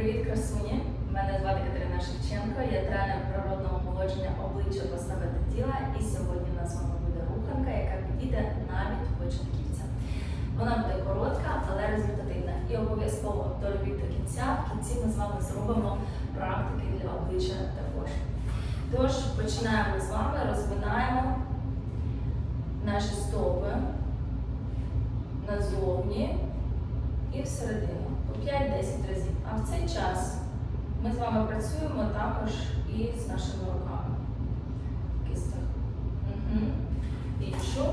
Привіт, красуні! Мене звати Катерина Шевченко, я тренер природного молодження обличчя постави та тіла. І сьогодні у нас з вами буде руханка, яка підійде навіть початківцям. Вона буде коротка, але результативна. І обов'язково доробіть до кінця. В кінці ми з вами зробимо практики для обличчя також. Тож починаємо з вами, розминаємо наші стопи назовні і всередину 5-10 разів. А в цей час ми з вами працюємо також і з нашими руками. в Кистях. Угу. Іншу.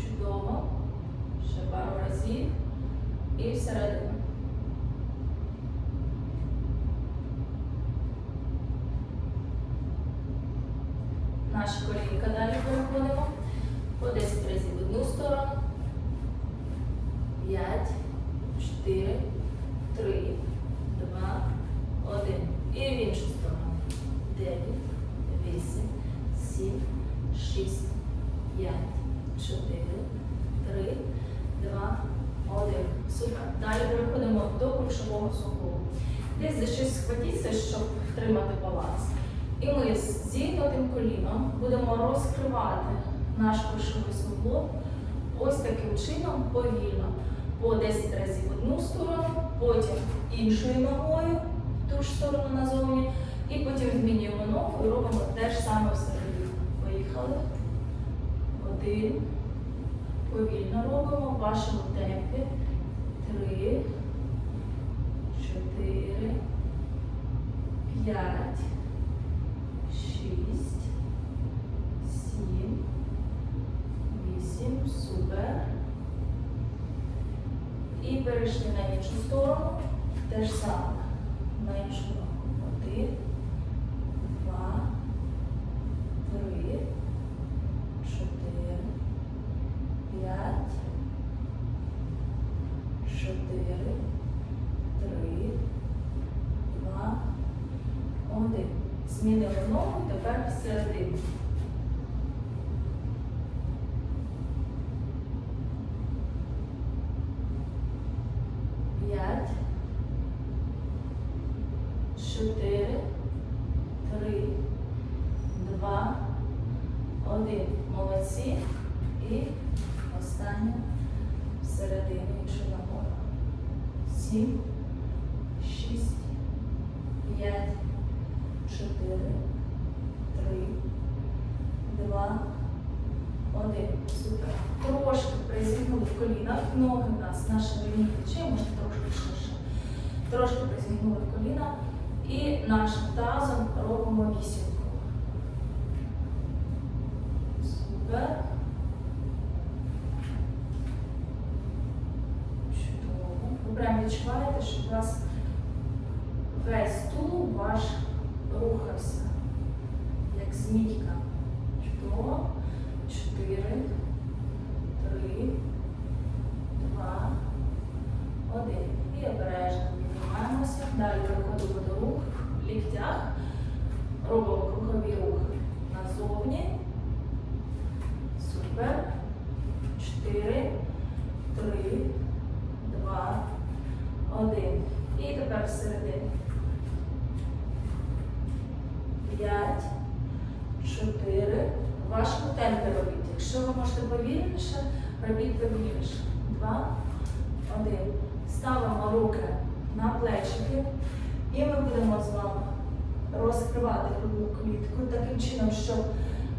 Чудово. Ще пару разів. І всередину. Наші колінка далі переходимо. По 10 разів в одну сторону. 5, 4, 3, 2, 1. І в іншу сторону. 9, 8, 7, 6, 5, 4, 3, 2, 1. Супер. Далі переходимо до кульшового суглобу. Десь за щось схватіться, щоб втримати баланс. І ми з зігнутим коліном будемо розкривати наш кульшовий суглоб ось таким чином повільно. По 10 разів одну сторону, потім іншою ногою, ту ж сторону назовні, і потім змінюємо ногу і робимо те ж саме всередину. Поїхали. Один. Повільно робимо в вашому темпі. Три, чотири, п'ять, шість, сім, вісім. Супер. І перейшли на іншу сторону. Те ж саме. На іншу ногу. Один, два, три, чотири, п'ять, чотири, три, два, один. Змінили ногу, тепер всередину. П'ять, чотири, три, два, один. Молодці. І останнє всередину іншу ногою. Сім, шість, п'ять, чотири, три, два, один. Супер. Трошки призігнули в колінах. Ноги в нас на ширині плечей, можна трошки ширше. Трошки призігнули в коліна. І нашим тазом робимо вісімку. Супер. Чудово. Ви прям відчуваєте, що у вас весь тулуб ваш рухався, як змійка. Чудово. Чотири, три, два, один. І обережно піднімаємося. Далі переходимо до рук в ліктях. Робимо кругові рухи назовні. Супер. Чотири, три, два, один. І тепер всередину. П'ять, чотири. В вашому темпі робіть. Якщо ви можете повільніше, робіть повільніше. Два, один. Ставимо руки на плечики. І ми будемо з вами розкривати грудну клітку таким чином, щоб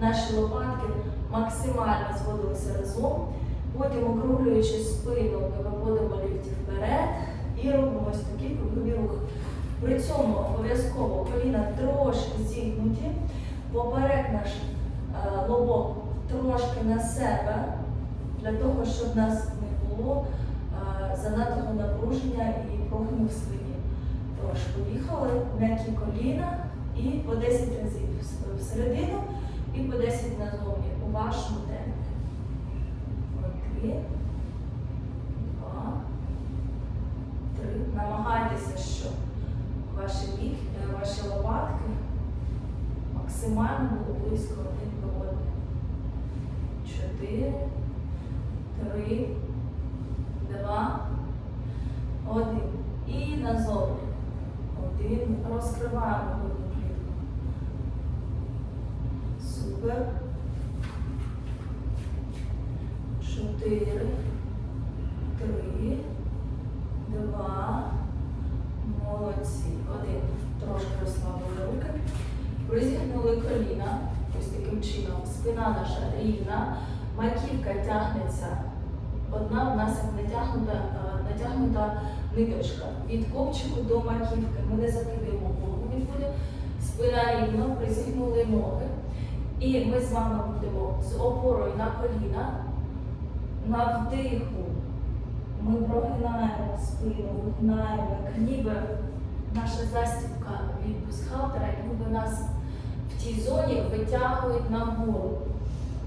наші лопатки максимально зводилися разом. Потім, округлюючи спину, ми виводимо лікті вперед і робимо ось такі кругові рухи. При цьому обов'язково коліна трошки зігнуті, поперек наш е, лобок трошки на себе, для того, щоб нас не було е, занадтого напруження і прогину в спині. Тож, поїхали, м'які коліна і по 10 разів всередину і по 10 назовні у вашому темпі. Один, два, три. Намагайтеся, щоб ваші вік, ваші лопатки максимально були близько один до одного. Чотири, три, два, один. І назовні. Один. Розкриваємо грудну клітку. Супер. Чотири, три, два. Молодці. Один. Трошки розслабили руки. Розігнули коліна. Ось таким чином. Спина наша рівна. Маківка тягнеться. Одна в нас як натягнута, е, натягнута ниточка. Від копчику до маківки. Ми не закидаємо голову нікуди. Спина рівно, призігнули ноги. І ми з вами будемо з опорою на коліна. На вдиху ми прогинаємо спину, вигинаємо, як ніби наша застібка від бюстгальтера, як ніби нас в тій зоні витягують нагору.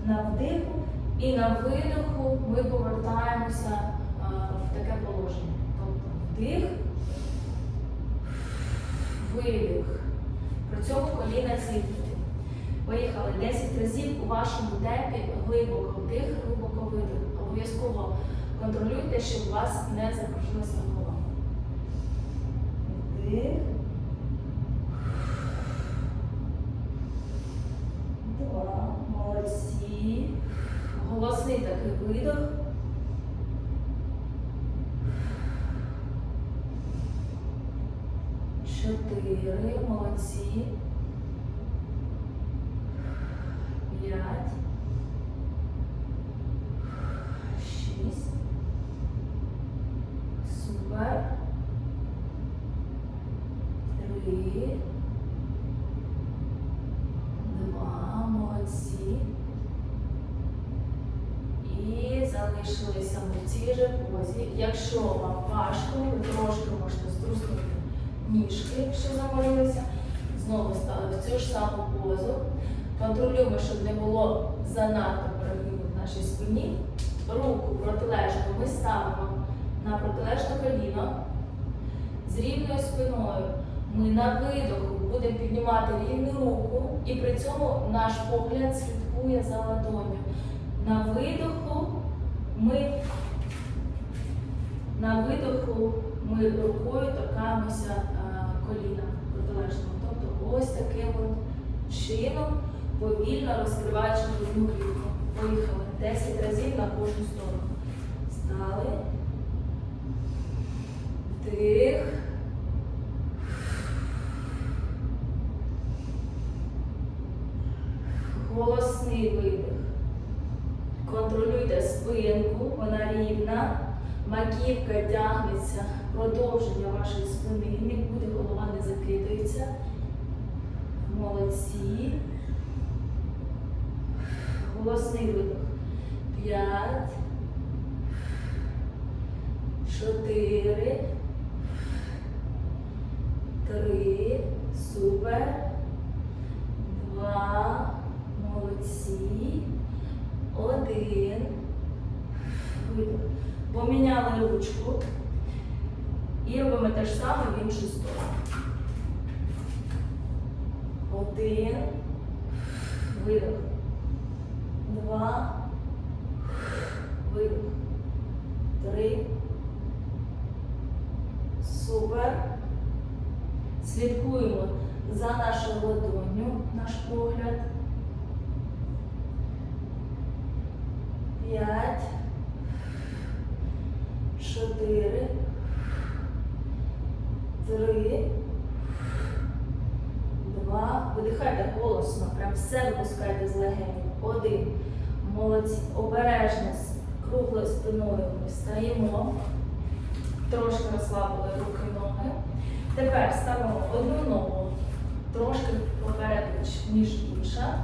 На вдиху і на видиху ми повертаємося в таке положення. Тобто вдих, видих. При цьому коліна зігнуті. Поїхали 10 разів у вашому темпі глибоко вдих, глибоко видих. Обов'язково контролюйте, щоб у вас не закружилася голова. Вдих. Видох. Чотири. Молодці. П'ять. Шість. Супер. Три. Два. Молодці. І залишилися ми в цій же позі. Якщо вам важко, ви трошки можете струснути ніжки, якщо заморилися. Знову стали в цю ж саму позу. Контролюємо, щоб не було занадто перегибу в нашій спині. Руку протилежну ми ставимо на протилежне коліно з рівною спиною. Ми на видоху будемо піднімати рівну руку, і при цьому наш погляд слідкує за ладонью. На видоху ми на видоху ми рукою торкаємося е, коліна протилежного. Тобто ось таким от чином, повільно розкриваючи грудну клітку. Поїхали 10 разів на кожну сторону. Стали. Вдих. Голосний видих. Контролюйте спинку, вона рівна. Маківка тягнеться, продовження вашої спини. Нікуди голова не закидається. Молодці. Голосний видих. П'ять. Чотири. Три. Супер. Два. Молодці. Один. Видих. Поміняли ручку. І робимо те ж саме в іншу сторону. Один. Видих. Два. Видих. Три. Супер. Слідкуємо за нашою ладонню, наш погляд. П'ять. Чотири. Три. Два. Видихайте голосно. Прям все випускайте з легенів. Один. Молодці. Обережно круглою спиною ми встаємо. Трошки розслабили руки ноги. Тепер ставимо одну ногу трошки попереду, ніж інша.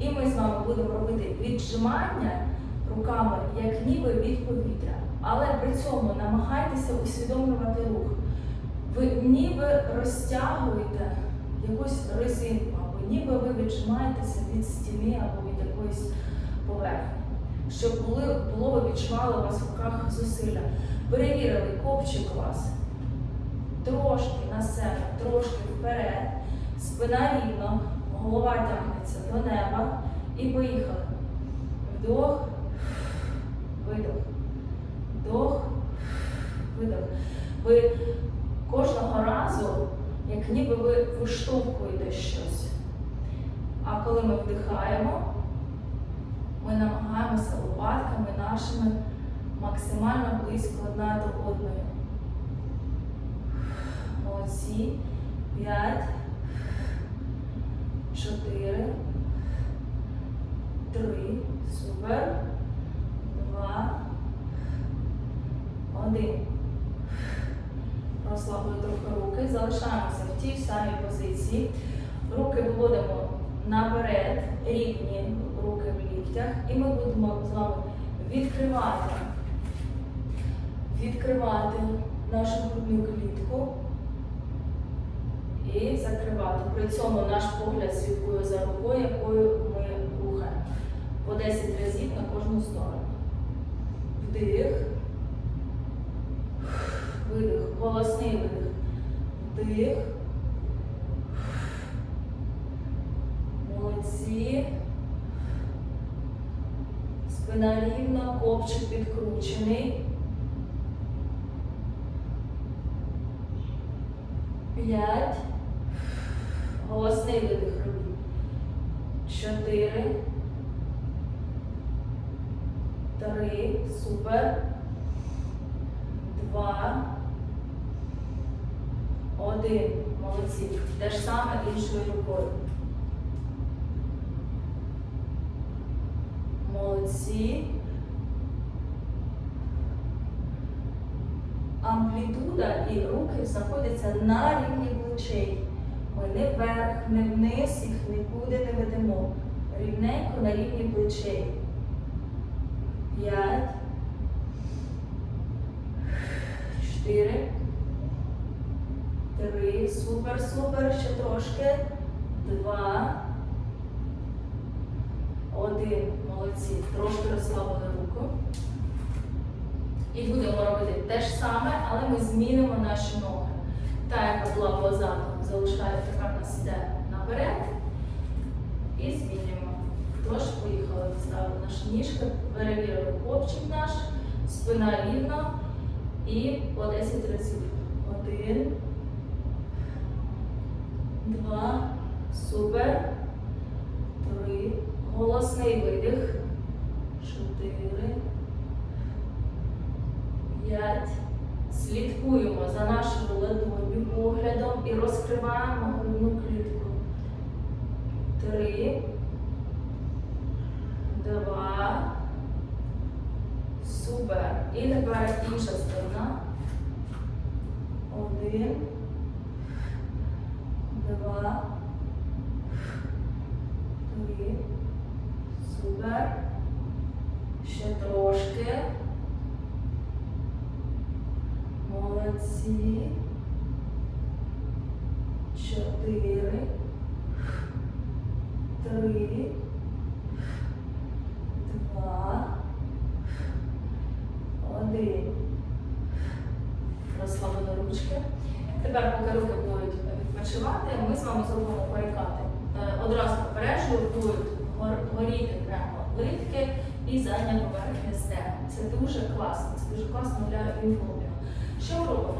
І ми з вами будемо робити віджимання руками, як ніби від повітря. Але при цьому намагайтеся усвідомлювати рух. Ви ніби розтягуєте якусь резинку, або ніби ви віджимаєтеся від стіни або від якоїсь поверхні. Щоб були, було ви відчували у вас в руках зусилля. Перевірили копчик вас трошки на себе, трошки вперед, спина рівно, голова тягнеться до неба і поїхали. Вдох, видох. Вдох, видох. Ви кожного разу, як ніби ви виштовхуєте щось. А коли ми вдихаємо, ми намагаємося лопатками нашими максимально близько одна до одної. Молодці. П'ять. Чотири. Три. Супер. Два. Один. Розслабили трохи руки. Залишаємося в тій самій позиції. Руки виводимо наперед, рівні руки в ліктях. І ми будемо з вами відкривати, відкривати нашу грудну клітку і закривати. При цьому наш погляд слідкує за рукою, якою ми рухаємо. По 10 разів на кожну сторону. Вдих. Видих. Голосний видих. Вдих. Молодці. Спина рівна, копчик підкручений. П'ять. Голосний видих. Чотири. Три. Супер. Два. Один. Молодці. Те ж саме іншою рукою. Молодці. Амплітуда і руки знаходяться на рівні плечей. Ми не вверх, не вниз, їх нікуди не ведемо. Рівненько на рівні плечей. П'ять. Чотири. Три. Супер, супер. Ще трошки. Два. Один. Молодці. Трошки розслабили руку. І будемо робити те ж саме, але ми змінимо наші ноги. Та, яка була позаду, залишає, тепер нас іде наперед. І змінюємо. Тож, поїхали, вставили наші ніжки, перевірили копчик наш, спина рівна. І по 10 разів. Один. Два. Супер. Три. Голосний видих. Чотири. П'ять. Слідкуємо за нашою ладонью поглядом і розкриваємо грудну клітку. Три. Два. Супер. І тепер інша сторона. Один. Два. Три. Супер. Ще трошки. Молодці. Чотири. Три. Два. Один. Розслабили ручки. Тепер, поки руки будуть відпочивати, ми з вами зробимо перекати. Е, Одразу попереджую, будуть горіти прямо литки і задня поверхня стегна. Це дуже класно, це дуже класно для лімфообміну. Що робимо?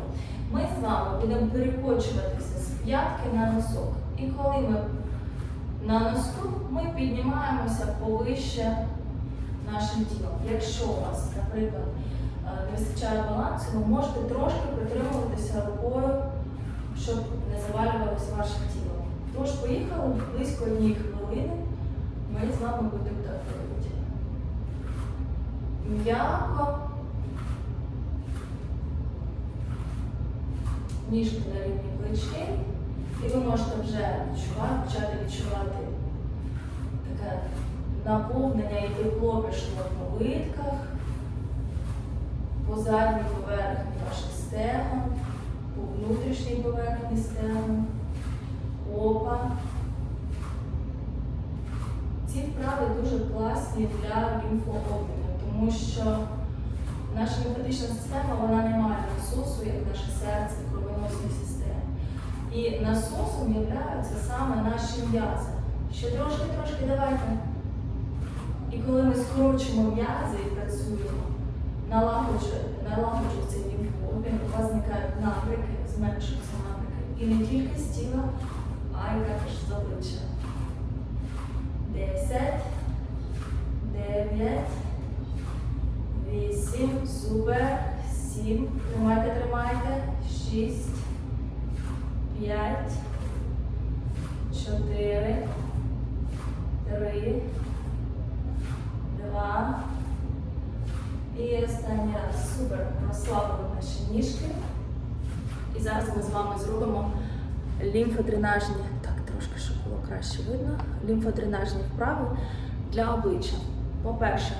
Ми з вами будемо перекочуватися з п'ятки на носок. І коли ми на носку, ми піднімаємося повище нашим тілом. Якщо у вас, наприклад, е, не вистачає балансу, ви можете трошки притримуватися рукою, щоб не завалювалося ваше тіло. Тож поїхали близько однієї хвилини, ми з вами будемо так робити. М'яко. Ніжки на рівні плечей. І ви можете вже відчувати, почати відчувати таке наповнення і тепло пішло по литках, по задній поверхні ваших стегон, по внутрішній поверхні стегон, опа. Ці вправи дуже класні для лімфообміну, тому що наша лімфатична система вона не має насосу, як наше серце, кровоносні системи. І насосом являються саме наші м'язи. Ще трошки-трошки давайте. І коли ми скорочимо м'язи і працюємо, налагоджує, налагоджується лімфообмін, у вас зникають зменшуються набряки. І не тільки з тіла, а й також з обличчя. Десять, дев'ять, вісім, супер, сім, тримайте, тримайте, шість, п'ять, чотири, три, І останній раз. Супер. Розслабили наші ніжки. І зараз ми з вами зробимо лімфодренажні. Так, трошки, щоб було краще видно. Лімфодренажні вправи для обличчя. По-перше,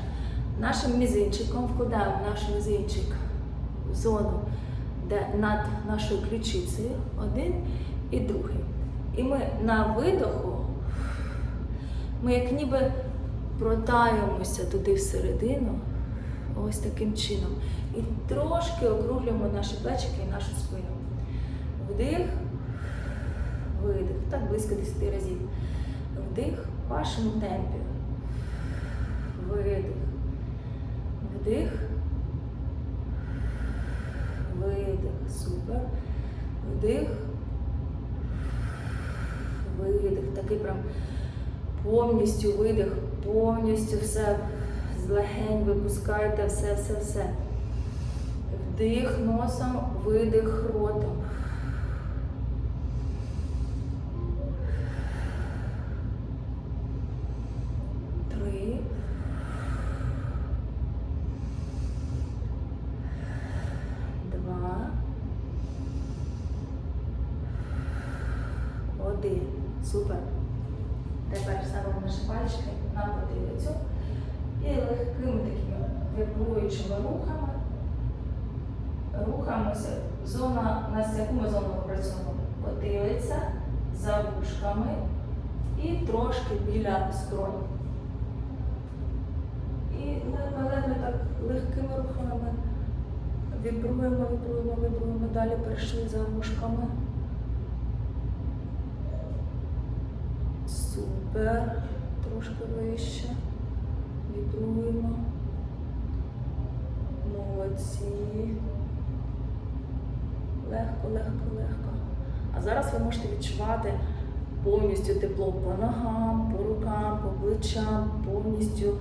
нашим мізинчиком вкладаємо наш мізинчик в зону, де над нашою ключицею один і другий. І ми на видоху, ми як ніби протаємося туди всередину, ось таким чином. І трошки округлюємо наші плечики і нашу спину. Вдих, видих. Так близько 10 разів. Вдих в вашому темпі. Видих. Вдих. Видих. Супер. Вдих. Видих. Такий прям повністю видих, повністю все з легень випускайте все, все, все. Вдих носом, видих ротом. Три. Два. Один. Супер. Тепер ставимо наші пальчики на потилицю легкими такими вибруючими рухами рухаємося. Зона, у нас яку ми зону опрацьовуємо? Потилиця за вушками і трошки біля скронь. І ледве так легкими рухами вібруємо, вібруємо, вібруємо. Далі перейшли за вушками. Супер. Трошки вище. Вібруємо. Молодці. Легко, легко, легко. А зараз ви можете відчувати повністю тепло по ногам, по рукам, по плечам, повністю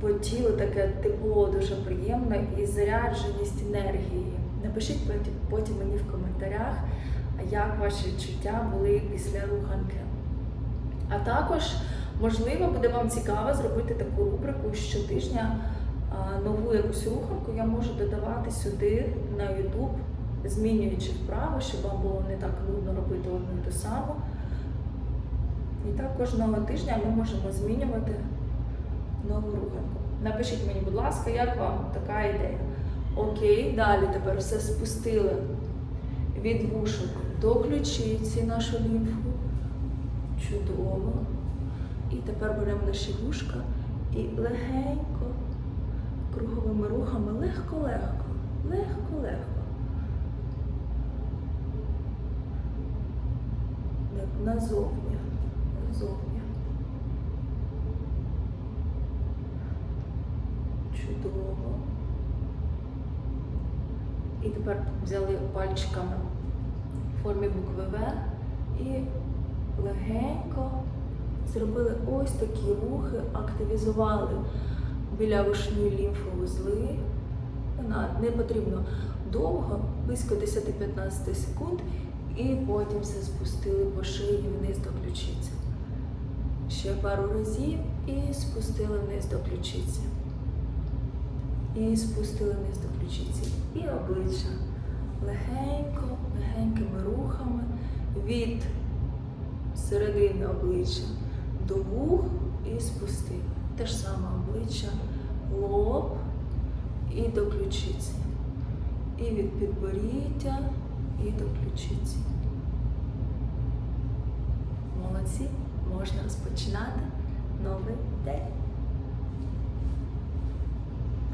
по тілу таке тепло дуже приємне і зарядженість енергії. Напишіть потім мені в коментарях, як ваші відчуття були після руханки. А також, можливо, буде вам цікаво зробити таку рубрику щотижня нову якусь руханку я можу додавати сюди на YouTube, змінюючи вправи, щоб вам було не так нудно робити одну і ту саму. І так кожного тижня ми можемо змінювати нову руханку. Напишіть мені, будь ласка, як вам така ідея. Окей, далі тепер все спустили від вушок до ключиці нашу лімфу. Чудово. І тепер беремо наші вушка і легенько, круговими рухами, легко-легко, легко-легко. Назовні, назовні. Чудово. І тепер взяли пальчиками в формі букви В і легенько зробили ось такі рухи, активізували біля вишні лімфовузли. Не потрібно довго, близько 10-15 секунд, і потім все спустили по шиї вниз до ключиці. Ще пару разів і спустили вниз до ключиці. І спустили вниз до ключиці. І обличчя. Легенько, легенькими рухами від середини обличчя до вух і спустили. Те ж саме обличчя, лоб і до ключиці. І від підборіддя і до ключиці. Молодці, можна розпочинати новий день.